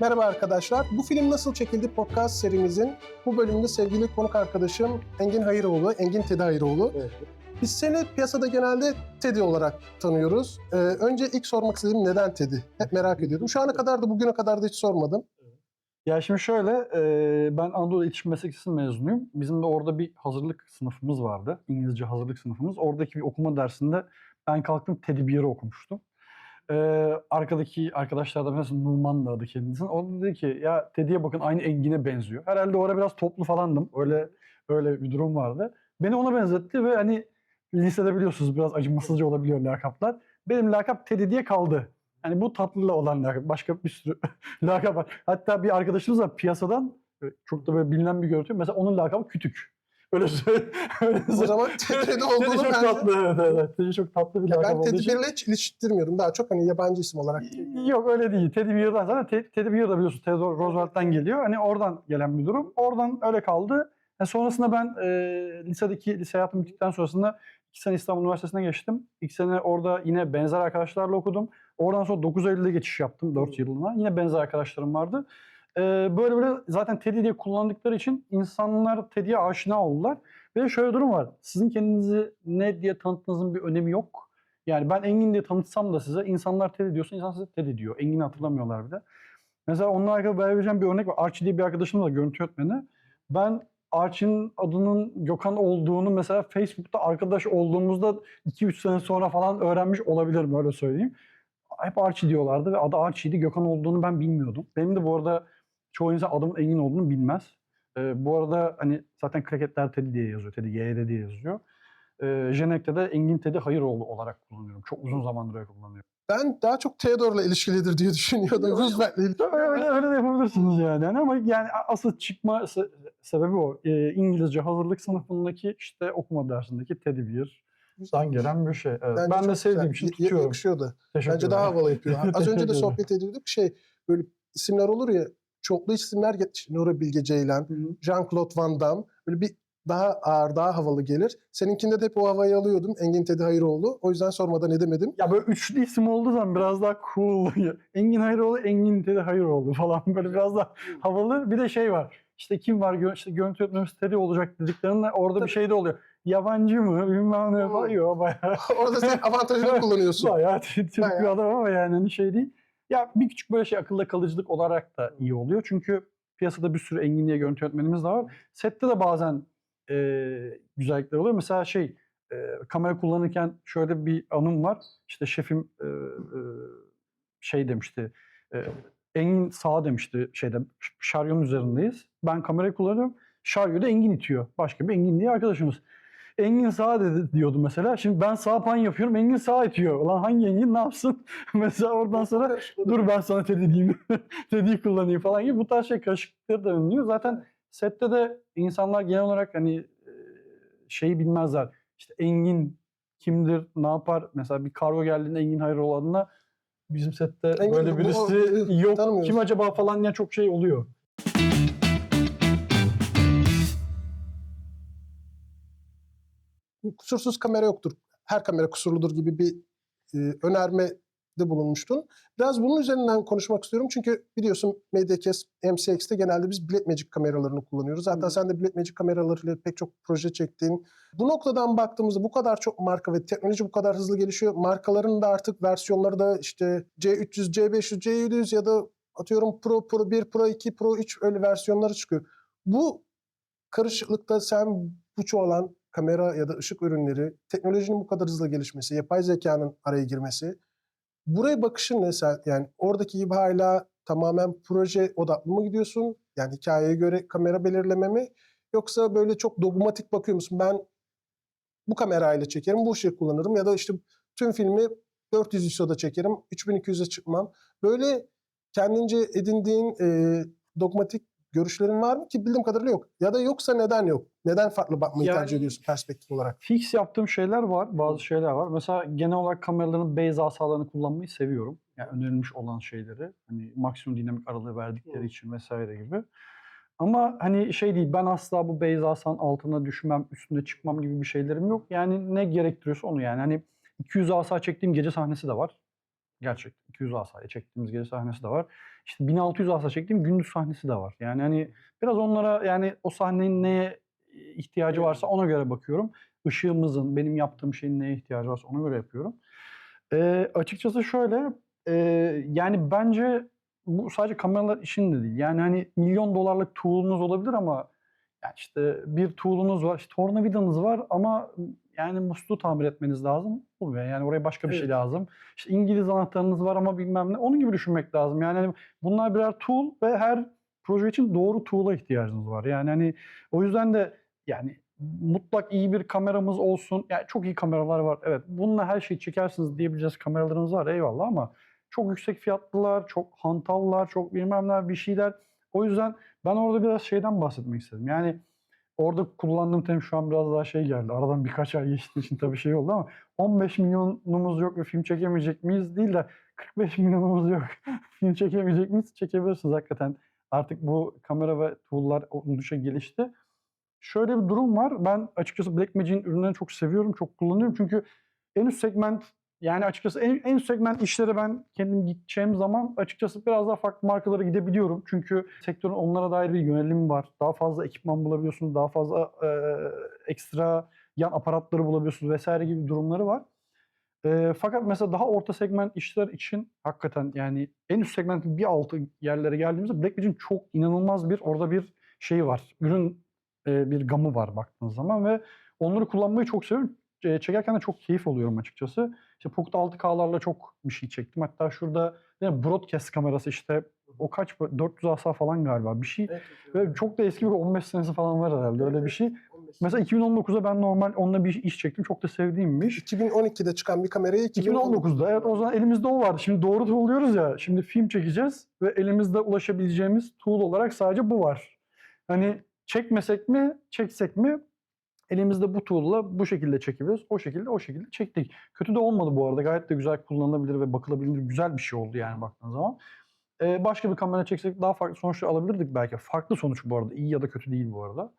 Merhaba arkadaşlar. Bu film nasıl çekildi podcast serimizin bu bölümünde sevgili konuk arkadaşım Engin Hayıroğlu, Engin Tedi Hayıroğlu. Evet. Biz seni piyasada genelde Teddy olarak tanıyoruz. Ee, önce ilk sormak istediğim neden Teddy? Hep merak ediyordum. Şu ana kadar da bugüne kadar da hiç sormadım. Ya şimdi şöyle, e, ben Anadolu İletişim Meslek Lisesi mezunuyum. Bizim de orada bir hazırlık sınıfımız vardı. İngilizce hazırlık sınıfımız. Oradaki bir okuma dersinde ben kalktım Teddy Bear'ı okumuştum. E, arkadaki arkadaşlar da mesela Numan da adı kendisinin. O dedi ki ya Teddy'ye bakın aynı Engin'e benziyor. Herhalde orada biraz toplu falandım. Öyle öyle bir durum vardı. Beni ona benzetti ve hani lisede biliyorsunuz biraz acımasızca olabiliyor lakaplar. Benim lakap Teddy diye kaldı. Yani bu tatlı olan lakap. Başka bir sürü lakap var. Hatta bir arkadaşımız var piyasadan çok da böyle bilinen bir görüntü. Mesela onun lakabı Kütük. Öyle söyle. Öyle O zaman Teddy Teddy olduğunu çok bence... tatlı. Evet, evet. Teddy çok tatlı bir Ya ben için. Bear'le hiç iliştirmiyorum. Daha çok hani yabancı isim olarak. Yok öyle değil. Teddy Bear'dan zaten Te- Teddy Bear da biliyorsun Theodore Roosevelt'ten geliyor. Hani oradan gelen bir durum. Oradan öyle kaldı. E, sonrasında ben e, lisedeki lise hayatım bittikten sonrasında iki sene İstanbul Üniversitesi'ne geçtim. İlk sene orada yine benzer arkadaşlarla okudum. Oradan sonra 9 Eylül'de geçiş yaptım 4 yılına. Yine benzer arkadaşlarım vardı. E, böyle böyle zaten Teddy diye kullandıkları için insanlar Teddy'ye aşina oldular. Ve şöyle durum var. Sizin kendinizi ne diye tanıttığınızın bir önemi yok. Yani ben Engin diye tanıtsam da size insanlar Teddy diyorsa insan size Teddy diyor. Engin'i hatırlamıyorlar bir de. Mesela onunla alakalı verebileceğim bir örnek var. Archie diye bir arkadaşım da görüntü yönetmeni. Ben Archie'nin adının Gökhan olduğunu mesela Facebook'ta arkadaş olduğumuzda 2-3 sene sonra falan öğrenmiş olabilirim öyle söyleyeyim. Hep Archie diyorlardı ve adı Archie'ydi. Gökhan olduğunu ben bilmiyordum. Benim de bu arada çoğu insan adımın Engin olduğunu bilmez. Ee, bu arada hani zaten kraketler Teddy diye yazıyor. Teddy YD diye yazıyor. Ee, Jenek'te de Engin Teddy Hayıroğlu olarak kullanıyorum. Çok uzun zamandır öyle kullanıyorum. Ben daha çok Theodore'la ilişkilidir diye düşünüyordum. Roosevelt'le ilgili. öyle, öyle de yapabilirsiniz yani. Yani Ama yani asıl çıkma se- sebebi o. Ee, İngilizce hazırlık sınıfındaki işte okuma dersindeki Teddy Bear'dan gelen bir şey. Evet. Bence ben de sevdiğim güzel. için tutuyorum. Yakışıyordu. Bence daha havalı yapıyor. Az önce de sohbet ediyorduk. Şey böyle isimler olur ya çoklu isimler get- Nuri Bilge Ceylan. Jean-Claude Van Damme böyle bir daha ağır, daha havalı gelir. Seninkinde de hep o havayı alıyordum. Engin Tedi Hayıroğlu. O yüzden sormadan edemedim. Ya böyle üçlü isim olduğu zaman biraz daha cool. Engin Hayıroğlu, Engin Teddy Hayıroğlu falan böyle biraz daha havalı. Bir de şey var. İşte kim var? Gö- işte görüntü yönetmenimiz Teddy olacak dediklerinde orada Tabii. bir şey de oluyor. Yabancı mı? Bilmem ne. Yok bayağı. Orada sen avantajını kullanıyorsun. Bayağı Türk bir adam ama yani hani şey değil. Ya bir küçük böyle şey akılda kalıcılık olarak da iyi oluyor. Çünkü piyasada bir sürü Engin diye görüntü yönetmenimiz de var. Sette de bazen e, güzellikler oluyor. Mesela şey e, kamera kullanırken şöyle bir anım var. İşte şefim e, e, şey demişti. E, Engin sağ demişti şeyde şaryonun üzerindeyiz. Ben kamerayı kullanıyorum. Şaryo da Engin itiyor. Başka bir Engin diye arkadaşımız. Engin sağ dedi diyordu mesela. Şimdi ben sağ pan yapıyorum. Engin sağ itiyor. Ulan hangi Engin ne yapsın? mesela oradan sonra dur ben sana Teddy diyeyim. Teddy'yi kullanayım falan gibi. Bu tarz şey karışıklıkları da önlüyor. Zaten sette de insanlar genel olarak hani e, şeyi bilmezler. İşte Engin kimdir, ne yapar? Mesela bir kargo geldiğinde Engin Hayroğlu adına bizim sette Engin, böyle birisi bu- yok. tanımıyoruz. Kim acaba falan diye çok şey oluyor. Kusursuz kamera yoktur. Her kamera kusurludur gibi bir e, önermede bulunmuştun. Biraz bunun üzerinden konuşmak istiyorum. Çünkü biliyorsun Mediacast MCX'te genelde biz Blackmagic kameralarını kullanıyoruz. Hatta Hı. sen de Blackmagic kameralarıyla pek çok proje çektin. Bu noktadan baktığımızda bu kadar çok marka ve teknoloji bu kadar hızlı gelişiyor. Markaların da artık versiyonları da işte C300, C500, C700 ya da atıyorum Pro, Pro 1, Pro 2, Pro 3 öyle versiyonları çıkıyor. Bu karışıklıkta sen bu çoğalan kamera ya da ışık ürünleri, teknolojinin bu kadar hızlı gelişmesi, yapay zekanın araya girmesi. Buraya bakışın ne sen? Yani oradaki gibi hala tamamen proje odaklı mı gidiyorsun? Yani hikayeye göre kamera belirleme mi? Yoksa böyle çok dogmatik bakıyor musun? Ben bu kamerayla çekerim, bu ışığı kullanırım ya da işte tüm filmi 400 ISO'da çekerim, 3200'e çıkmam. Böyle kendince edindiğin e, dogmatik görüşlerin var mı ki bildiğim kadarıyla yok. Ya da yoksa neden yok? Neden farklı bakmayı Yani- tercih ediyorsun perspektif olarak? Fix yaptığım şeyler var, bazı şeyler var. Mesela genel olarak kameraların base asalarını kullanmayı seviyorum. Yani önerilmiş olan şeyleri. Hani maksimum dinamik aralığı verdikleri Hı. için vesaire gibi. Ama hani şey değil, ben asla bu base asanın altına düşmem, üstüne çıkmam gibi bir şeylerim yok. Yani ne gerektiriyorsa onu yani. Hani 200 asa çektiğim gece sahnesi de var. Gerçek 200 asaya çektiğimiz gece sahnesi de var. İşte 1600 asa çektiğim gündüz sahnesi de var. Yani hani biraz onlara yani o sahnenin neye ihtiyacı varsa ona göre bakıyorum. Işığımızın, benim yaptığım şeyin neye ihtiyacı varsa ona göre yapıyorum. Ee, açıkçası şöyle, e, yani bence bu sadece kameralar için de değil. Yani hani milyon dolarlık tool'unuz olabilir ama yani işte bir tool'unuz var, işte tornavidanız var ama yani musluğu tamir etmeniz lazım. Olmuyor. Yani oraya başka bir şey Evet. lazım. İşte İngiliz anahtarınız var ama bilmem ne. Onun gibi düşünmek lazım. Yani hani bunlar birer tool ve her proje için doğru tool'a ihtiyacınız var. Yani hani o yüzden de yani mutlak iyi bir kameramız olsun. Yani çok iyi kameralar var. Evet bununla her şeyi çekersiniz diyebileceğiz kameralarınız var eyvallah ama çok yüksek fiyatlılar, çok hantallar, çok bilmem ne bir şeyler. O yüzden ben orada biraz şeyden bahsetmek istedim. Yani orada kullandığım terim şu an biraz daha şey geldi. Aradan birkaç ay geçtiği için tabii şey oldu ama 15 milyonumuz yok ve film çekemeyecek miyiz değil de 45 milyonumuz yok. film çekemeyecek miyiz? Çekebilirsiniz hakikaten. Artık bu kamera ve tool'lar oldukça gelişti. Şöyle bir durum var. Ben açıkçası Blackmagic'in ürünlerini çok seviyorum, çok kullanıyorum. Çünkü en üst segment yani açıkçası en, en segment işlere ben kendim gideceğim zaman açıkçası biraz daha farklı markalara gidebiliyorum. Çünkü sektörün onlara dair bir yönelimi var. Daha fazla ekipman bulabiliyorsunuz, daha fazla e, ekstra yan aparatları bulabiliyorsunuz vesaire gibi durumları var. E, fakat mesela daha orta segment işler için hakikaten yani en üst segmentin bir altı yerlere geldiğimizde Blackmagic'in çok inanılmaz bir orada bir şey var. Ürün e, bir gamı var baktığınız zaman ve onları kullanmayı çok seviyorum. Çekerken de çok keyif alıyorum açıkçası. İşte Pocket 6K'larla çok bir şey çektim. Hatta şurada yine broadcast kamerası işte o kaç 400 asa falan galiba bir şey. Ve çok da eski bir 15 senesi falan var herhalde öyle bir şey. Mesela 2019'da ben normal onunla bir iş çektim. Çok da sevdiğim bir iş. 2012'de çıkan bir kamerayı 2019'da evet o zaman elimizde o vardı. Şimdi doğru tool'luyoruz ya. Şimdi film çekeceğiz ve elimizde ulaşabileceğimiz tool olarak sadece bu var. Hani çekmesek mi, çeksek mi elimizde bu tool'la bu şekilde çekebiliyoruz. O şekilde o şekilde çektik. Kötü de olmadı bu arada. Gayet de güzel kullanılabilir ve bakılabilir güzel bir şey oldu yani baktığın zaman. Ee, başka bir kamera çeksek daha farklı sonuçlar alabilirdik belki. Farklı sonuç bu arada. İyi ya da kötü değil bu arada.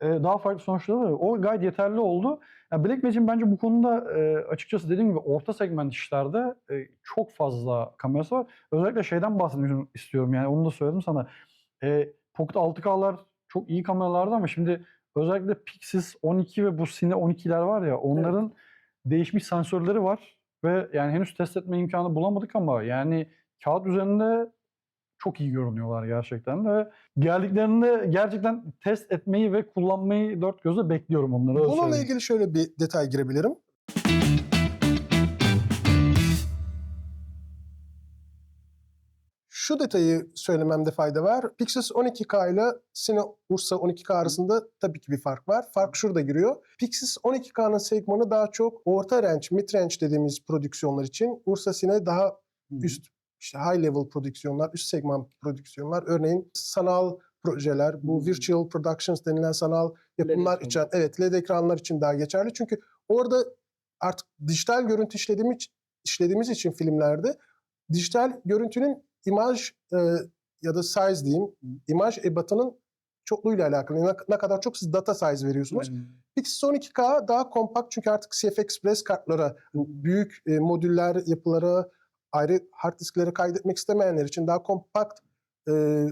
Ee, daha farklı sonuçlar var. O gayet yeterli oldu. Yani Blackmagic'in bence bu konuda e, açıkçası dediğim gibi orta segment işlerde e, çok fazla kamerası var. Özellikle şeyden bahsetmek istiyorum yani onu da söyledim sana. E, Pocket 6K'lar çok iyi kameralardı ama şimdi özellikle Pixis 12 ve bu Cine 12'ler var ya onların değişmiş sensörleri var ve yani henüz test etme imkanı bulamadık ama yani kağıt üzerinde çok iyi görünüyorlar gerçekten de. Geldiklerinde gerçekten test etmeyi ve kullanmayı dört gözle bekliyorum onları. Bununla ilgili şöyle bir detay girebilirim. Şu detayı söylememde fayda var. Pixis 12K ile Cine Ursa 12K arasında tabii ki bir fark var. Fark şurada giriyor. Pixis 12K'nın segmanı daha çok orta range, mid range dediğimiz prodüksiyonlar için. Ursa Cine daha üst işte high level prodüksiyonlar, üst segment prodüksiyonlar. Örneğin sanal projeler, bu virtual productions denilen sanal yapımlar ekran. için, evet LED ekranlar için daha geçerli. Çünkü orada artık dijital görüntü işlediğimiz, işlediğimiz için filmlerde dijital görüntünün imaj e, ya da size diyeyim, imaj ebatının çokluğuyla alakalı. Ne, ne kadar çok siz data size veriyorsunuz. Hmm. Pixis 12K daha kompakt çünkü artık CF Express kartlara, büyük e, modüller yapılara, ayrı hard disklere kaydetmek istemeyenler için daha kompakt e,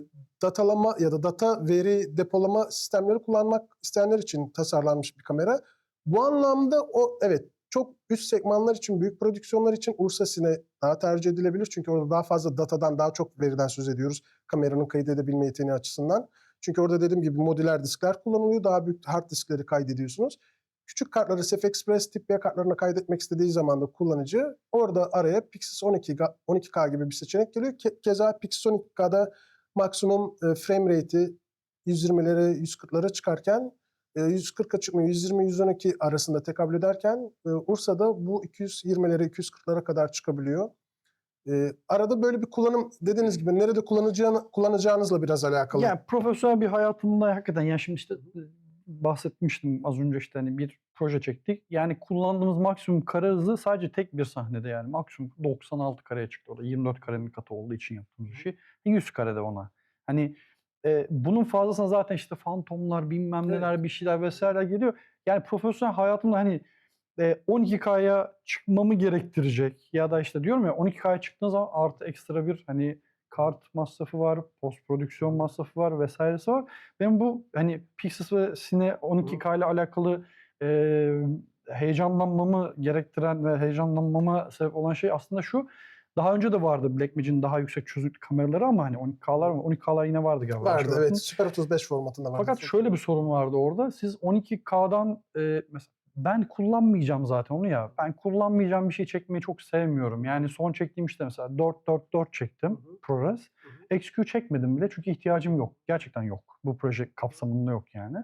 datalama ya da data veri depolama sistemleri kullanmak isteyenler için tasarlanmış bir kamera. Bu anlamda o evet çok üst segmanlar için, büyük prodüksiyonlar için Ursa Cine daha tercih edilebilir. Çünkü orada daha fazla datadan, daha çok veriden söz ediyoruz kameranın kaydedebilme yeteneği açısından. Çünkü orada dediğim gibi modüler diskler kullanılıyor. Daha büyük hard diskleri kaydediyorsunuz. Küçük kartları SF Express tip B kartlarına kaydetmek istediği zaman da kullanıcı orada araya Pixis 12, 12K gibi bir seçenek geliyor. Ke- keza Pixis 12K'da maksimum e, frame rate'i 120'lere 140'lara çıkarken e, 140'a çıkmıyor 120-112 arasında tekabül ederken e, Ursa'da bu 220'lere 240'lara kadar çıkabiliyor. E, arada böyle bir kullanım dediğiniz gibi nerede kullanacağını, kullanacağınızla biraz alakalı. Yani profesyonel bir hayatımda hakikaten yani şimdi işte e, bahsetmiştim az önce işte hani bir proje çektik. Yani kullandığımız maksimum kare hızı sadece tek bir sahnede yani maksimum 96 kareye çıktı orada. 24 karenin katı olduğu için yaptığımız şey. 100 karede ona. Hani e, bunun fazlasına zaten işte fantomlar bilmem Evet. neler bir şeyler vesaire geliyor. Yani profesyonel hayatımda hani e, 12K'ya çıkmamı gerektirecek ya da işte diyorum ya 12K'ya çıktığın zaman artı ekstra bir hani kart masrafı var, post prodüksiyon masrafı var vesairesi var. Ben bu hani Pixis ve Cine 12K ile alakalı e, heyecanlanmamı gerektiren ve heyecanlanmama sebep olan şey aslında şu. Daha önce de vardı Blackmagic'in daha yüksek çözünürlük kameraları ama hani 12K'lar mı? 12K'lar yine vardı galiba. Vardı evet. Super 35 formatında vardı. fakat şöyle bir sorun vardı orada. Siz 12K'dan e, mesela ben kullanmayacağım zaten onu ya. Ben kullanmayacağım bir şey çekmeyi çok sevmiyorum. Yani son çektiğim işte mesela 4-4-4 çektim Hı hı. ProRes. hı. XQ çekmedim bile çünkü ihtiyacım yok. Gerçekten yok. Bu proje kapsamında yok yani.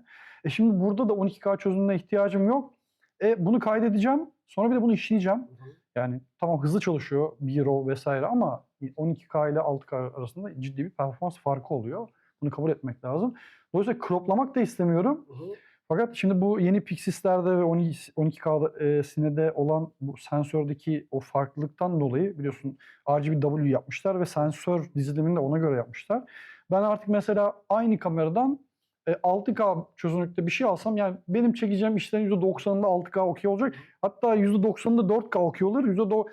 E şimdi burada da 12K çözünürlüğüne ihtiyacım yok. E bunu kaydedeceğim. Sonra bir de bunu işleyeceğim. Hı hı. Yani tamam hızlı çalışıyor B-roll vesaire ama 12K ile 6K arasında ciddi bir performans farkı oluyor. Bunu kabul etmek lazım. Dolayısıyla croplamak da istemiyorum. Hı hı. Fakat şimdi bu yeni Pixis'lerde ve 12, 12K e, sinede olan bu sensördeki o farklılıktan dolayı biliyorsun RGB yapmışlar ve sensör dizilimini de ona göre yapmışlar. Ben artık mesela aynı kameradan e, 6K çözünürlükte bir şey alsam yani benim çekeceğim işlerin %90'ında 6K okey olacak. Hatta %90'ında 4K okey olur. %90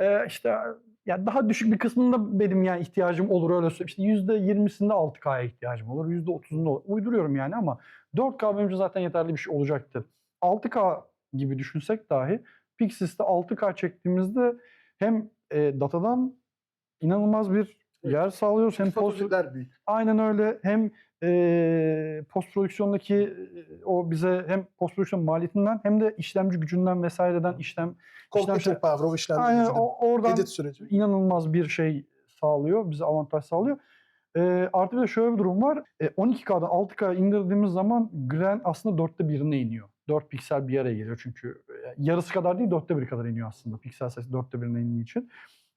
e, işte yani daha düşük bir kısmında benim yani ihtiyacım olur öyle söyleyeyim. İşte %20'sinde 6K'ya ihtiyacım olur. %30'unda olur. Uyduruyorum yani ama 4K benim için zaten yeterli bir şey olacaktı. 6K gibi düşünsek dahi Pixis'te 6K çektiğimizde hem e, datadan inanılmaz bir yer sağlıyoruz hem büyük. aynen öyle hem e, post prodüksiyondaki e, o bize hem post prodüksiyon maliyetinden hem de işlemci gücünden vesaireden işlem Computer şey- power o işlemci aynen gücü o, oradan Edit süreci. inanılmaz bir şey sağlıyor. Bize avantaj sağlıyor. Ee, artı bir de şöyle bir durum var. E, 12K'dan 6K indirdiğimiz zaman Gren aslında dörtte birine iniyor. 4 piksel bir araya geliyor çünkü e, yarısı kadar değil dörtte biri kadar iniyor aslında. Piksel sayısı dörtte birine indiği için.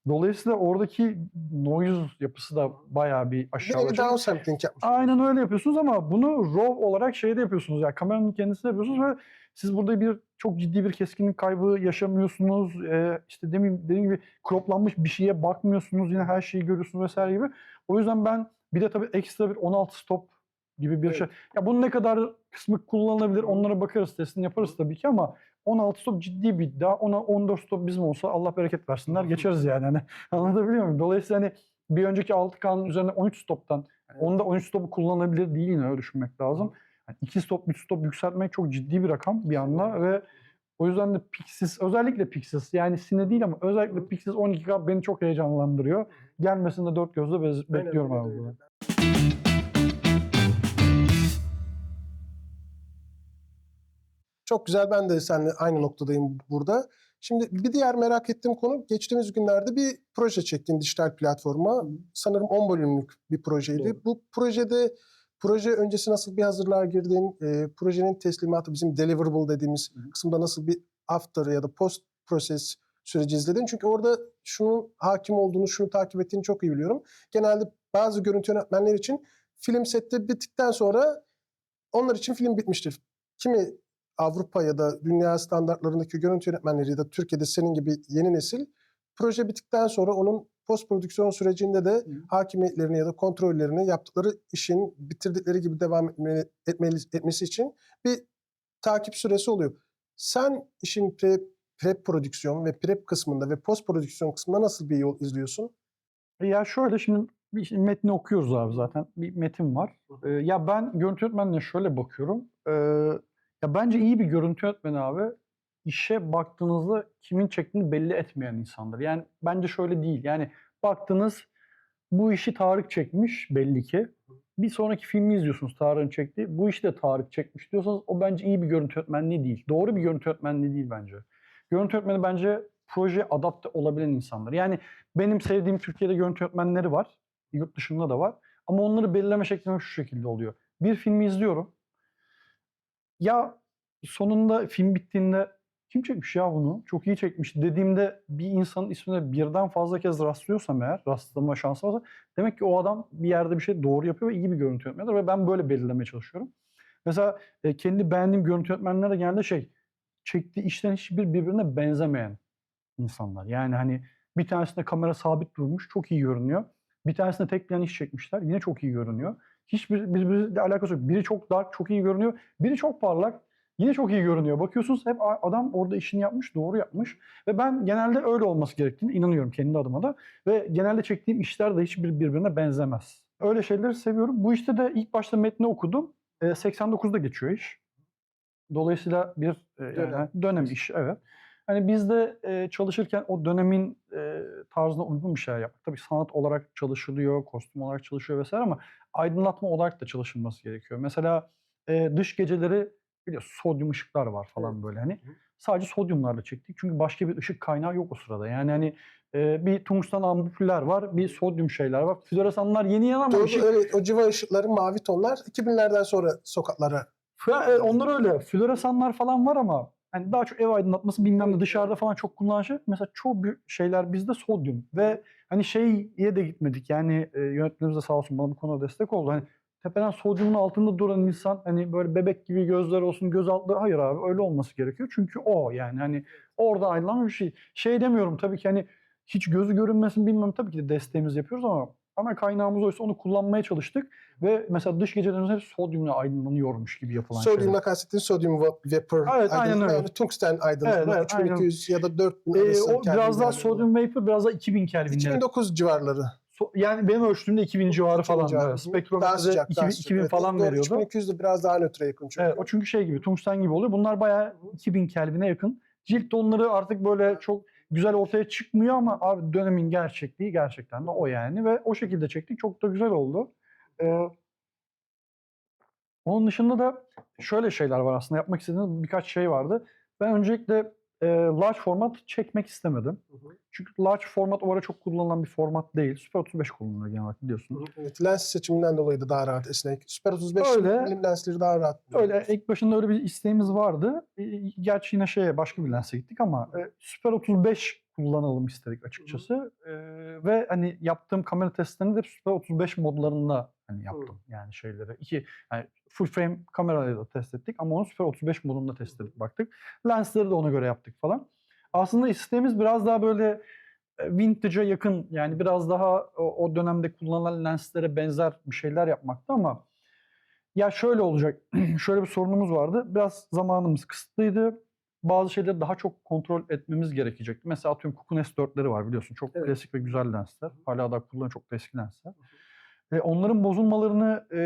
Dolayısıyla oradaki noise yapısı da bayağı bir aşağı. Bir downsampling yapmış. Aynen öyle yapıyorsunuz ama bunu RAW olarak şeyde yapıyorsunuz. Yani kameranın kendisinde yapıyorsunuz ve siz burada bir çok ciddi bir keskinlik kaybı yaşamıyorsunuz. Ee, işte demin dediğim gibi croplanmış bir şeye bakmıyorsunuz. Yine her şeyi görüyorsunuz vesaire gibi. O yüzden ben bir de tabii ekstra bir 16 stop gibi bir Evet. şey. Ya bunun ne kadar kısmı kullanılabilir onlara bakarız, testini yaparız tabii ki ama 16 stop ciddi bir iddia. Ona 14 stop bizim olsa Allah bereket versinler geçeriz yani. Hani, anlatabiliyor muyum? Dolayısıyla hani bir önceki 6K'nın üzerine 13 stoptan Onda 13 stopu kullanabilir değil yine öyle düşünmek lazım. Yani 2 stop, 3 stop yükseltmek çok ciddi bir rakam bir anda ve o yüzden de Pixis, özellikle Pixis yani Cine değil ama özellikle Pixis 12K beni çok heyecanlandırıyor. Gelmesini de dört gözle bekliyorum abi. Çok güzel ben de seninle aynı noktadayım burada. Şimdi bir diğer merak ettiğim konu geçtiğimiz günlerde bir proje çektiğin dijital platforma. Sanırım 10 bölümlük bir projeydi. Doğru. Bu projede proje öncesi nasıl bir hazırlığa girdin? E, projenin teslimatı bizim deliverable dediğimiz Hı kısımda nasıl bir after ya da post proses süreci izledin? Çünkü orada şunun hakim olduğunu, şunu takip ettiğini çok iyi biliyorum. Genelde bazı görüntü yönetmenler için film sette bittikten sonra onlar için film bitmiştir. Kimi Avrupa ya da dünya standartlarındaki görüntü yönetmenleri ya da Türkiye'de senin gibi yeni nesil proje bittikten sonra onun post prodüksiyon sürecinde de hakimiyetlerini ya da kontrollerini yaptıkları işin bitirdikleri gibi devam etme, etmeli, etmesi için bir takip süresi oluyor. Sen işin pre, prep prodüksiyon ve prep kısmında ve post prodüksiyon kısmında nasıl bir yol izliyorsun? E Ya şöyle şimdi bir şey- metni okuyoruz abi zaten. Bir metin var. Ee, ya ben görüntü yönetmenliğine şöyle bakıyorum. Ee, ya bence iyi bir görüntü yönetmeni abi işe baktığınızda kimin çektiğini belli etmeyen insandır. Yani bence şöyle değil. Yani baktınız bu işi Tarık çekmiş belli ki. Bir sonraki filmi izliyorsunuz Tarık'ın çektiği. Bu işi de Tarık çekmiş diyorsanız o bence iyi bir görüntü yönetmenliği değil. Doğru bir görüntü yönetmenliği değil bence. Görüntü yönetmeni bence projeye adapte olabilen insanlar. Yani benim sevdiğim Türkiye'de görüntü yönetmenleri var. Yurt dışında da var. Ama onları belirleme şeklim şu şekilde oluyor. Bir filmi izliyorum. Ya sonunda film bittiğinde kim çekmiş ya bunu? Çok iyi çekmiş dediğimde bir insanın ismine birden fazla kez rastlıyorsam eğer, rastlama şansı varsa demek ki o adam bir yerde bir şey doğru yapıyor ve iyi bir görüntü yönetmenidir ve ben böyle belirlemeye çalışıyorum. Mesela e, kendi beğendiğim görüntü yönetmenleri de genelde şey, çektiği işlerin hiçbir birbirine benzemeyen insanlar. Yani hani bir tanesinde kamera sabit durmuş, çok iyi görünüyor. Bir tanesinde tek plan iş çekmişler, yine çok iyi görünüyor. Hiçbir birbiriyle alakası yok. Biri çok dark, çok iyi görünüyor. Biri çok parlak, Yine çok iyi görünüyor. Bakıyorsunuz hep adam orada işini yapmış, doğru yapmış. Ve ben genelde öyle olması gerektiğini inanıyorum kendi adıma da. Ve genelde çektiğim işler de hiçbir birbirine benzemez. Öyle şeyleri seviyorum. Bu işte de ilk başta metni okudum. E, 89'da geçiyor iş. Dolayısıyla bir e, yani dönem iş evet. Hani biz de e, çalışırken o dönemin e, tarzına uygun bir şeyler yaptık. Tabii sanat olarak çalışılıyor, kostüm olarak çalışıyor vesaire ama aydınlatma olarak da çalışılması gerekiyor. Mesela e, dış geceleri biliyorsun sodyum ışıklar var falan Evet. böyle hani. Sadece sodyumlarla çektik. Çünkü başka bir ışık kaynağı yok o sırada. Yani hani e, bir tungsten ampuller var, bir sodyum şeyler var. Floresanlar yeni yanan ama Doğru, ışık öyle, o civa ışıkları, mavi tonlar 2000'lerden sonra sokaklara Fla- e, onlar öyle. Floresanlar falan var ama hani daha çok ev aydınlatması bilmem ne dışarıda falan çok kullanılan şey. Mesela çoğu şeyler bizde sodyum ve hani şeye de gitmedik. Yani e, yönetmenimiz de sağ olsun bana bu konuda destek oldu. Hani tepeden sodyumun altında duran insan hani böyle bebek gibi gözler olsun göz altları hayır abi öyle olması gerekiyor. Çünkü o yani hani orada ayrılan bir şey. Şey demiyorum tabii ki hani hiç gözü görünmesin bilmem tabii ki de desteğimizi yapıyoruz ama ana kaynağımız oysa onu kullanmaya çalıştık. Ve mesela dış gecelerimiz hep sodyumla aydınlanıyormuş gibi yapılan şeyler. Sodyumla kastettiğin sodyum va- vapor Evet, aynen öyle. yani tungsten aydınlatma Evet, evet, 3200 ya da 4000 Ee, o biraz daha sodyum vapor biraz daha 2000 Kelvin'lere. 2009 civarları. So- yani benim ölçtüğümde 2000 civarı 2000 falan. civarı. Spektrometrede sıcak, 2000, daha sıcak. 2000 Evet, falan doğru, veriyordu. 3200 de biraz daha nötre yakın çünkü. Evet, o çünkü şey gibi tungsten gibi oluyor. Bunlar bayağı 2000 Kelvin'e yakın. Cilt tonları artık böyle çok güzel ortaya çıkmıyor ama abi dönemin gerçekliği gerçekten de o yani ve o şekilde çektik. Çok da güzel oldu. Ee, onun dışında da şöyle şeyler var aslında yapmak istediğim birkaç şey vardı. Ben öncelikle e, large format çekmek istemedim. Hı hı. Çünkü large format o ara çok kullanılan bir format değil. Super 35 kullanılıyor genel olarak biliyorsun. Evet, lens seçiminden dolayı da daha rahat esnek. Super 35 Öyle. lensleri daha rahat. Öyle ilk başında öyle bir isteğimiz vardı. E, Gerçi yine şeye başka bir lense gittik ama e, Super 35 kullanalım istedik açıkçası. E, ve hani yaptığım kamera testlerini de Super 35 modlarında hani yaptım. Yani şeyleri. iki yani full frame kamerayla da test ettik ama onu Super 35 modunda test ettik baktık. Lensleri de ona göre yaptık falan. Aslında isteğimiz biraz daha böyle e, vintage'a yakın yani biraz daha o, dönemde kullanılan lenslere benzer bir şeyler yapmaktı ama ya şöyle olacak. şöyle bir sorunumuz vardı. Biraz zamanımız kısıtlıydı. Bazı şeyleri daha çok kontrol etmemiz gerekecekti. Mesela atıyorum Kukun S4'leri var biliyorsun. Çok Evet. klasik ve güzel lensler. Hala da kullanılan çok eski lensler. Ve onların bozulmalarını e,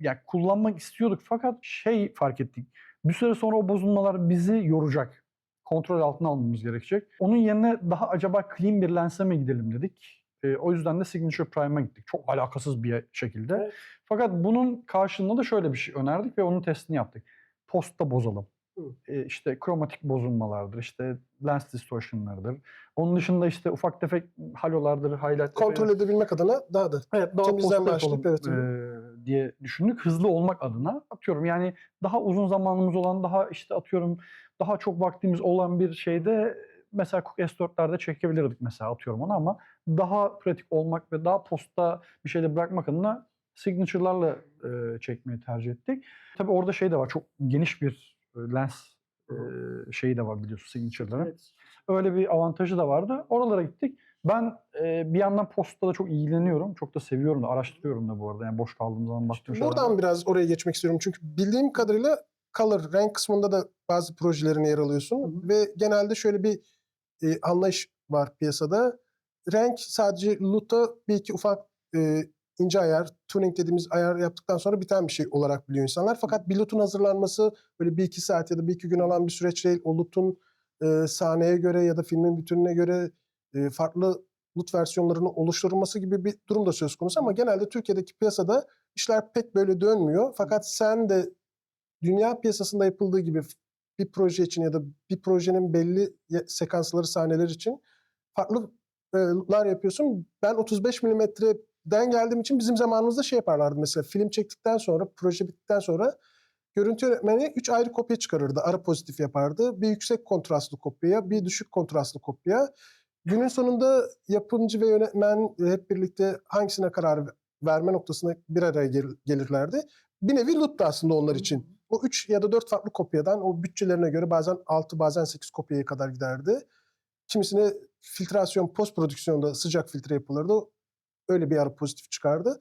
yani kullanmak istiyorduk fakat şey fark ettik. Bir süre sonra o bozulmalar bizi yoracak. Kontrol altına almamız gerekecek. Onun yerine daha acaba clean bir lense mi gidelim dedik. E, o yüzden de Signature Prime'a gittik. Çok alakasız bir şekilde. Evet. Fakat bunun karşılığında da şöyle bir şey önerdik ve onun testini yaptık. Postta bozalım. E, işte kromatik bozulmalardır, işte lens distortion'lardır. Onun dışında işte ufak tefek halolardır, highlight Kontrol edebilmek adına daha da Evet daha yapalım başlayıp, evet, eee, diye düşündük. Hızlı olmak adına atıyorum yani daha uzun zamanımız olan daha işte atıyorum daha çok vaktimiz olan bir şeyde mesela Cook S4'lerde çekebilirdik mesela atıyorum onu ama daha pratik olmak ve daha posta bir şeyde bırakmak adına signature'larla eee, çekmeyi tercih ettik. Tabii orada şey de var çok geniş bir e, lens eee, şeyi de var biliyorsun signature'ların. Evet. Öyle bir avantajı da vardı. Oralara gittik. Ben e, bir yandan postta da çok ilgileniyorum. Çok da seviyorum da araştırıyorum da bu arada. Yani boş kaldığım zaman baktığım şeyler Buradan var. biraz oraya geçmek istiyorum. Çünkü bildiğim kadarıyla color, renk kısmında da bazı projelerin yer alıyorsun. Ve genelde şöyle bir e, anlayış var piyasada. Renk sadece LUT'a bir iki ufak e, ince ayar, tuning dediğimiz ayar yaptıktan sonra biten bir şey olarak biliyor insanlar. Fakat bir hazırlanması böyle bir iki saat ya da bir iki gün alan bir süreç değil. O LUT'un e, sahneye göre ya da filmin bütününe göre e, farklı LUT versiyonlarının oluşturulması gibi bir durum da söz konusu. Ama genelde Türkiye'deki piyasada işler pek böyle dönmüyor. Fakat sen de dünya piyasasında yapıldığı gibi bir proje için ya da bir projenin belli sekansları, sahneler için farklı e, lar yapıyorsun. Ben 35 milimetreden geldiğim için bizim zamanımızda şey yaparlardı mesela film çektikten sonra, proje bittikten sonra görüntü yönetmeni 3 ayrı kopya çıkarırdı. Ara pozitif yapardı. Bir yüksek kontrastlı kopya, bir düşük kontrastlı kopya. Günün sonunda yapımcı ve yönetmen hep birlikte hangisine karar verme noktasına bir araya gel- gelirlerdi. Bir nevi LUT'tu aslında onlar için. O 3 ya da 4 farklı kopyadan o bütçelerine göre bazen 6 bazen 8 kopyaya kadar giderdi. Kimisine filtrasyon, post prodüksiyonda sıcak filtre yapılırdı. Öyle bir ara pozitif çıkardı.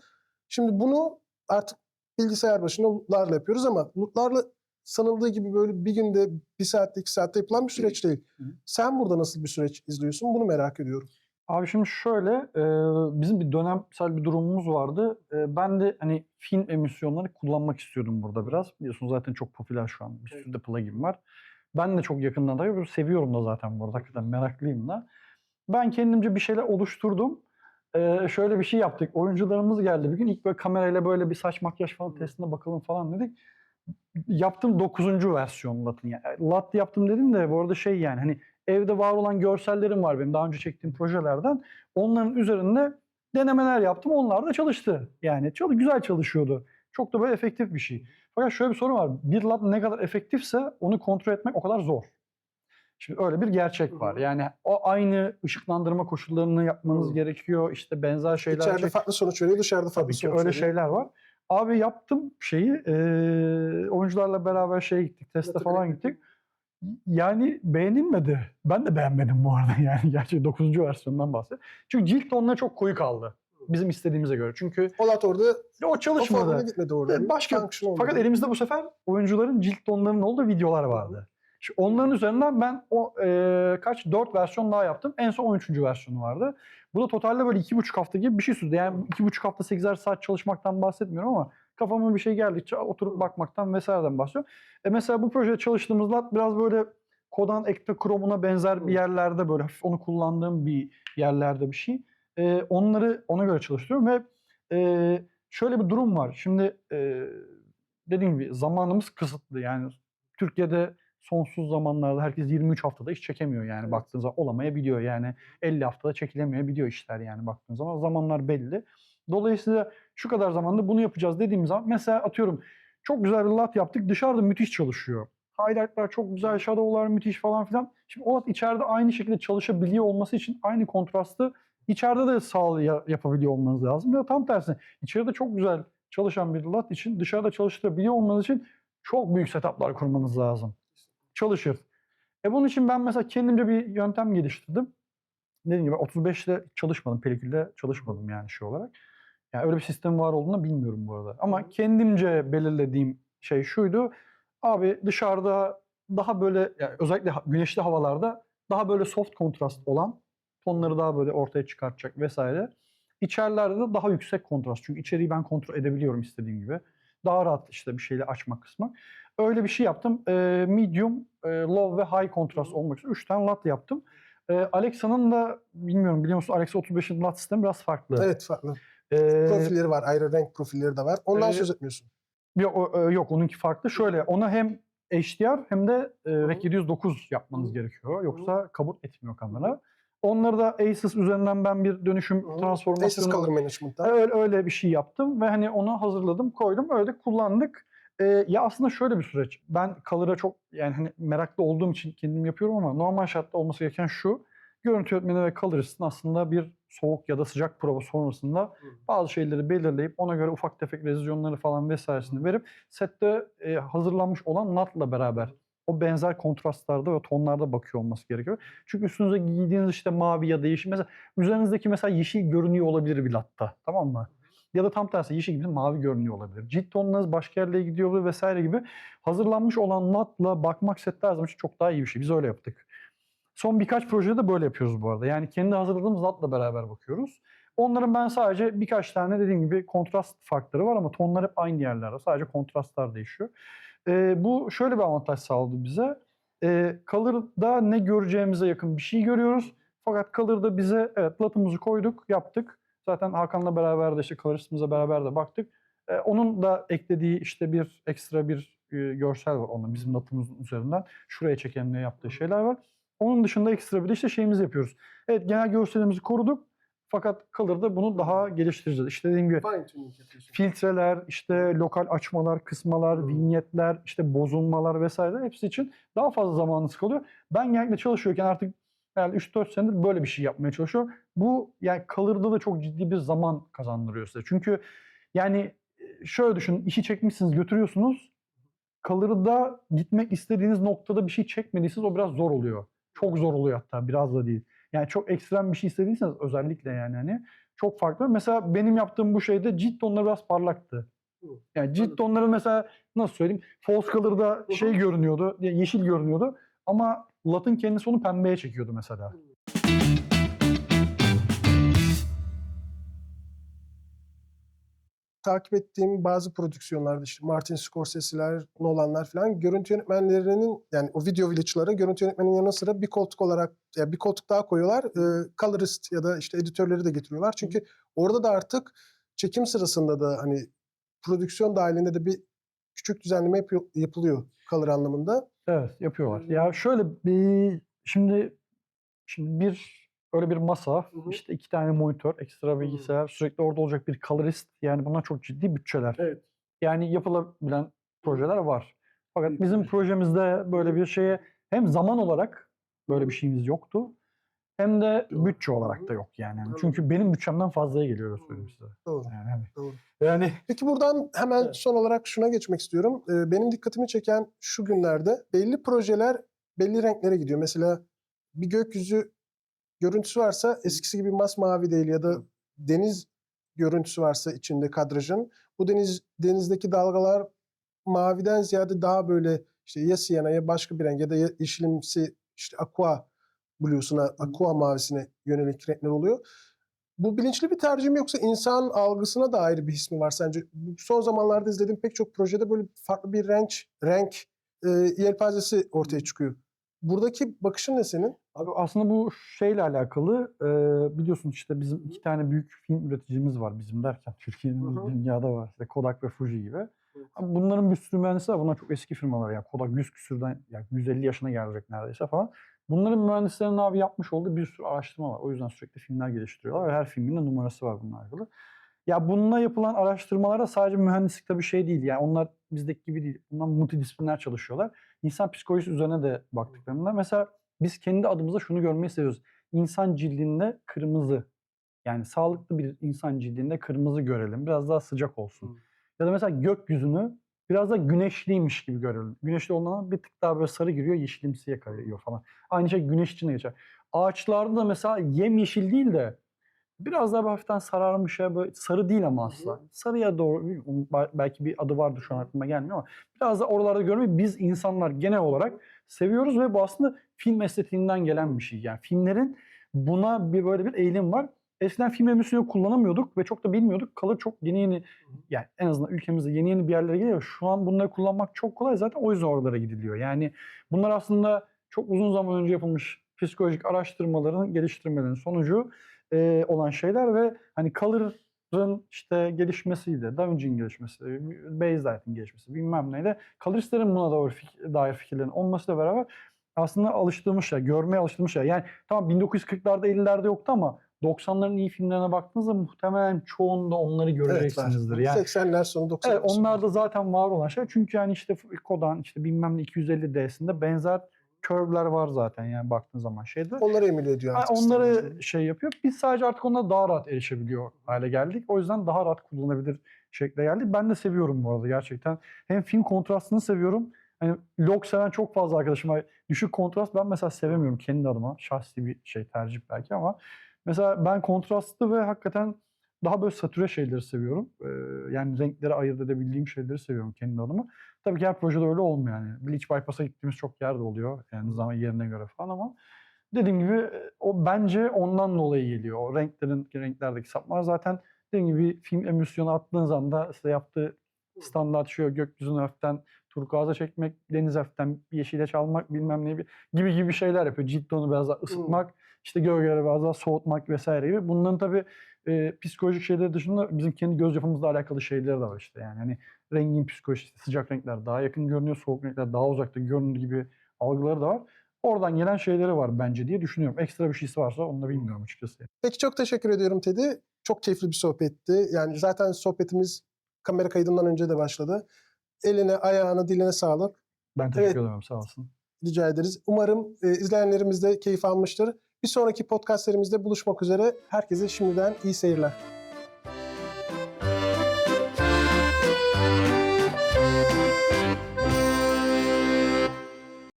Şimdi bunu artık bilgisayar başında LUT'larla yapıyoruz ama LUT'larla sanıldığı gibi böyle bir günde, bir saatte, iki saatte yapılan bir süreç değil. Hı hı. Sen burada nasıl bir süreç izliyorsun? Bunu merak ediyorum. Abi şimdi şöyle, e, bizim bir dönemsel bir durumumuz vardı. E, ben de hani film emisyonları kullanmak istiyordum burada biraz. Biliyorsunuz zaten çok popüler şu an. Bir Evet. sürü de plugin var. Ben de çok yakından takip ediyorum. Seviyorum da zaten bu arada. Hakikaten meraklıyım da. Ben kendimce bir şeyler oluşturdum. E, şöyle bir şey yaptık. Oyuncularımız geldi bir gün. İlk böyle kamerayla böyle bir saç makyaj falan testine bakalım falan dedik. Yaptım 9. versiyon LAT'ın. Yani LAT yaptım dedim de bu arada şey yani hani evde var olan görsellerim var benim daha önce çektiğim projelerden. Onların üzerinde denemeler yaptım. Onlar da çalıştı. Yani çok güzel çalışıyordu. Çok da böyle efektif bir şey. Fakat şöyle bir sorun var. Bir LAT ne kadar efektifse onu kontrol etmek o kadar zor. Şimdi öyle bir gerçek var. Yani o aynı ışıklandırma koşullarını yapmanız Hı. gerekiyor. İşte benzer şeyler. İçeride çek- farklı sonuç veriyor, dışarıda farklı Tabii ki sonuç öyle veriyor. şeyler var. Abi yaptım şeyi, eee, oyuncularla beraber şeye gittik, teste Lato falan gittik. Yani beğenilmedi. Ben de beğenmedim bu arada yani. Gerçi 9. versiyondan bahsediyorum. Çünkü cilt tonları çok koyu kaldı. Bizim istediğimize göre. Çünkü Olat orada o o çalışmadı. formülü gitmedi orada. Başka-. Fakat elimizde bu sefer oyuncuların cilt tonlarının olduğu videolar vardı. Şimdi onların üzerinden ben o eee, kaç 4 versiyon daha yaptım. En son 13. versiyonu vardı. Bu da totalde böyle 2,5 hafta gibi bir şey sürdü. Yani 2,5 hafta 8'er saat çalışmaktan bahsetmiyorum ama kafama bir şey geldikçe oturup bakmaktan vesaireden bahsediyorum. E mesela bu projede çalıştığımızda biraz böyle Kodan Ekta Chrome'una benzer bir yerlerde böyle hafif onu kullandığım bir yerlerde bir şey. E, onları ona göre çalıştırıyorum ve e, şöyle bir durum var. Şimdi e, dediğim gibi zamanımız kısıtlı. Yani Türkiye'de sonsuz zamanlarda herkes 23 haftada iş çekemiyor yani Evet. baktığın zaman olamayabiliyor yani 50 haftada çekilemeyebiliyor işler yani baktığın zaman zamanlar belli. Dolayısıyla şu kadar zamanda bunu yapacağız dediğimiz zaman mesela atıyorum çok güzel bir lat yaptık dışarıda müthiş çalışıyor. Highlight'lar çok güzel, shadow'lar müthiş falan filan. Şimdi o lat içeride aynı şekilde çalışabiliyor olması için aynı kontrastı içeride de sağlı ya- yapabiliyor olmanız lazım. Ya tam tersi içeride çok güzel çalışan bir lat için dışarıda çalıştırabiliyor olmanız için çok büyük setup'lar kurmanız lazım. Çalışır. E bunun için ben mesela kendimce bir yöntem geliştirdim. Dediğim gibi 35 ile çalışmadım. Pelikülde çalışmadım yani şey olarak. Yani öyle bir sistem var olduğunu bilmiyorum bu arada. Ama kendimce belirlediğim şey şuydu. Abi dışarıda daha böyle yani özellikle güneşli havalarda daha böyle soft kontrast olan tonları daha böyle ortaya çıkartacak vesaire. İçerilerde de daha yüksek kontrast. Çünkü içeriği ben kontrol edebiliyorum istediğim gibi. Daha rahat işte bir şeyle açmak kısmı. Öyle bir şey yaptım. Ee, medium, e, low ve high kontrast olmak üzere 3 tane lat yaptım. Ee, Alexa'nın da bilmiyorum biliyor musun Alexa 35'in lat sistemi biraz farklı. Evet farklı. Ee, Profilleri var, ayrı renk profilleri de var. Ondan Ee, söz etmiyorsun. Yok, e, yok onunki farklı. Şöyle ona hem HDR hem de e, Rec 709 yapmanız gerekiyor. Yoksa kabul etmiyor kamera. Onları da Asus üzerinden ben bir dönüşüm Asus transformasyonu Color Management'ta. öyle, öyle bir şey yaptım ve hani onu hazırladım, koydum. Öyle de kullandık. Ee, ya aslında şöyle bir süreç. Ben Color'a çok yani hani meraklı olduğum için kendim yapıyorum ama normal şartta olması gereken şu. Görüntü yönetmeni ve colorist'in aslında bir soğuk ya da sıcak prova sonrasında bazı şeyleri belirleyip ona göre ufak tefek revizyonları falan vesairesini verip sette e, hazırlanmış olan NAT'la beraber o benzer kontrastlarda ve tonlarda bakıyor olması gerekiyor. Çünkü üstünüze giydiğiniz işte mavi ya da yeşil mesela üzerinizdeki mesela yeşil görünüyor olabilir bir latta tamam mı? Ya da tam tersi yeşil gibi mavi görünüyor olabilir. Cilt tonunuz başka yerlere gidiyor vesaire gibi hazırlanmış olan NAT'la bakmak sette her zaman çok daha iyi bir şey. Biz öyle yaptık. Son birkaç projede de böyle yapıyoruz bu arada. Yani kendi hazırladığımız NAT'la beraber bakıyoruz. Onların ben sadece birkaç tane dediğim gibi kontrast farkları var ama tonlar hep aynı yerlerde. Sadece kontrastlar değişiyor. Ee, bu şöyle bir avantaj sağladı bize. Ee, Color'da ne göreceğimize yakın bir şey görüyoruz. Fakat Color'da bize evet latımızı koyduk, yaptık. Zaten Hakan'la beraber de işte coloristimizle beraber de baktık. Ee, onun da eklediği işte bir ekstra bir e, görsel var onun bizim latımızın üzerinden. Şuraya çekenle yaptığı şeyler var. Onun dışında ekstra bir de işte şeyimizi yapıyoruz. Evet genel görselimizi koruduk. Fakat Color'da bunu daha geliştireceğiz. İşte dediğim gibi filtreler, işte lokal açmalar, kısmalar, Hmm. vinyetler, işte bozulmalar vesaire hepsi için daha fazla zamanınız kalıyor. Ben genellikle çalışıyorken artık yani 3-4 senedir böyle bir şey yapmaya çalışıyorum. Bu yani Color'da da çok ciddi bir zaman kazandırıyor size. Çünkü yani e, şöyle düşünün işi çekmişsiniz götürüyorsunuz. Color'da gitmek istediğiniz noktada bir şey çekmediyseniz o biraz zor oluyor. Çok zor oluyor hatta biraz da değil. Yani çok ekstrem bir şey istediyseniz özellikle yani hani çok farklı. Mesela benim yaptığım bu şeyde cilt tonları biraz parlaktı. Yani cilt tonları mesela nasıl söyleyeyim? False color'da şey görünüyordu, yeşil görünüyordu ama Lat'ın kendisi onu pembeye çekiyordu mesela. Takip ettiğim bazı prodüksiyonlarda işte Martin Scorsese'ler, Nolan'lar falan görüntü yönetmenlerinin yani o video village'lara görüntü yönetmenin yanı sıra bir koltuk olarak ya bir koltuk daha koyuyorlar. E, colorist ya da işte editörleri de getiriyorlar. Çünkü orada da artık çekim sırasında da hani prodüksiyon dahilinde de bir küçük düzenleme yapıyor- yapılıyor color anlamında. Evet, yapıyorlar. Ya şöyle bir şimdi şimdi bir öyle bir masa, hı. işte iki tane monitör, ekstra Hı. bilgisayar, sürekli orada olacak bir colorist yani bunlar çok ciddi bütçeler. Evet. Yani yapılabilen projeler var. Fakat bizim proje. projemizde böyle bir şeye hem zaman olarak böyle bir şeyimiz yoktu hem de Doğru. bütçe Hı olarak hı. da yok yani. Anladım. Çünkü benim bütçemden fazlaya geliyor öyle Hı. söyleyeyim size. Doğru. Yani hani Doğru. yani Peki buradan hemen Evet. son olarak şuna geçmek istiyorum. Ee, benim dikkatimi çeken şu günlerde belli projeler belli renklere gidiyor. Mesela bir gökyüzü görüntüsü varsa eskisi gibi masmavi değil ya da deniz görüntüsü varsa içinde kadrajın bu deniz denizdeki dalgalar maviden ziyade daha böyle işte ya siyana ya başka bir renk ya da yeşilimsi işte aqua blues'una, aqua mavisine yönelik renkler oluyor. Bu bilinçli bir tercih mi yoksa insan algısına dair bir his mi var sence? Son zamanlarda izlediğim pek çok projede böyle farklı bir renk, renk e, yelpazesi ortaya çıkıyor. Buradaki bakışın ne senin? Abi aslında bu şeyle alakalı e, biliyorsun işte bizim iki tane büyük film üreticimiz var bizim derken Türkiye'nin Hı hı. değil, dünyada var işte Kodak ve Fuji gibi. Abi Bunların bir sürü mühendisi var. Bunlar çok eski firmalar yani Kodak 100 küsürden yani 150 yaşına gelecek neredeyse falan. Bunların mühendislerinin abi yapmış olduğu bir sürü araştırma var. O yüzden sürekli filmler geliştiriyorlar ve her filmin de numarası var bununla alakalı. Ya bununla yapılan araştırmalara sadece mühendislik bir şey değil. Yani onlar bizdeki gibi değil. Bunlar multidisipliner çalışıyorlar. İnsan psikolojisi üzerine de baktıklarında mesela biz kendi adımıza şunu görmeyi seviyoruz. İnsan cildinde kırmızı yani sağlıklı bir insan cildinde kırmızı görelim. Biraz daha sıcak olsun. Hı. Ya da mesela gökyüzünü biraz da güneşliymiş gibi görelim. Güneşli olduğunda bir tık daha böyle sarı giriyor, yeşilimsiye kayıyor falan. Aynı şey güneş için de geçer. Ağaçlarda da mesela yemyeşil değil de biraz daha hafiften sararmış ya böyle sarı değil ama asla. Sarıya doğru belki bir adı vardı şu an aklıma gelmiyor ama biraz da oralarda görmeyi biz insanlar genel olarak seviyoruz ve bu aslında film estetiğinden gelen bir şey. Yani filmlerin buna bir böyle bir eğilim var. Eskiden film emisyonu kullanamıyorduk ve çok da bilmiyorduk. Kalır çok yeni yeni yani en azından ülkemizde yeni yeni bir yerlere geliyor. Şu an bunları kullanmak çok kolay zaten o yüzden oralara gidiliyor. Yani bunlar aslında çok uzun zaman önce yapılmış psikolojik araştırmaların, geliştirmelerin sonucu e, olan şeyler ve hani Color'ın işte gelişmesiyle, Da Vinci'nin gelişmesi, Baselight'ın gelişmesi bilmem neyle coloristlerin buna doğru fik- dair fikirlerin olmasıyla beraber aslında alıştığımız şey, görmeye alıştığımız şey. Yani tamam 1940'larda 50'lerde yoktu ama 90'ların iyi filmlerine baktığınızda muhtemelen çoğunda onları göreceksinizdir. yani 80'ler sonu 90'lar Evet onlar da zaten var olan şey. Çünkü yani işte Kodan işte bilmem ne 250D'sinde benzer curve'ler var zaten yani baktığın zaman şeyde. Onları emüle ediyor artık. sistem. onları şey yapıyor. Biz sadece artık onlara daha rahat erişebiliyor hale geldik. O yüzden daha rahat kullanabilir şekle geldik. Ben de seviyorum bu arada gerçekten. Hem film kontrastını seviyorum. Hani log seven çok fazla arkadaşım var. Düşük kontrast ben mesela sevemiyorum kendi adıma. Şahsi bir şey tercih belki ama mesela ben kontrastlı ve hakikaten daha böyle satüre şeyleri seviyorum. Ee, yani renkleri ayırt edebildiğim şeyleri seviyorum kendi adıma. Tabii ki her projede öyle olmuyor yani. Bleach Bypass'a gittiğimiz çok yerde oluyor. Yani zaman yerine göre falan ama dediğim gibi e, o bence ondan dolayı geliyor. O renklerin renklerdeki sapmalar zaten dediğim gibi film emisyonu attığınız anda işte yaptığı standart şu gökyüzünü hafiften turkuaza çekmek, deniz hafiften yeşile çalmak bilmem ne gibi gibi şeyler yapıyor. Cilt tonu biraz daha ısıtmak, işte gölgeleri biraz daha soğutmak vesaire gibi. Bunların tabii e, psikolojik şeyleri dışında bizim kendi göz yapımızla alakalı şeyleri de var işte yani. Hani rengin psikolojisi, sıcak renkler daha yakın görünüyor, soğuk renkler daha uzakta görünür gibi algıları da var. Oradan gelen şeyleri var bence diye düşünüyorum. Ekstra bir şeysi varsa onu da bilmiyorum açıkçası. Peki çok teşekkür ediyorum Teddy. Çok keyifli bir sohbetti. Yani zaten sohbetimiz kamera kaydından önce de başladı. Eline, ayağına, diline sağlık. Ben teşekkür Evet. ederim sağ olsun. Rica ederiz. Umarım e, izleyenlerimiz de keyif almıştır. Bir sonraki podcastlerimizde buluşmak üzere. Herkese şimdiden iyi seyirler.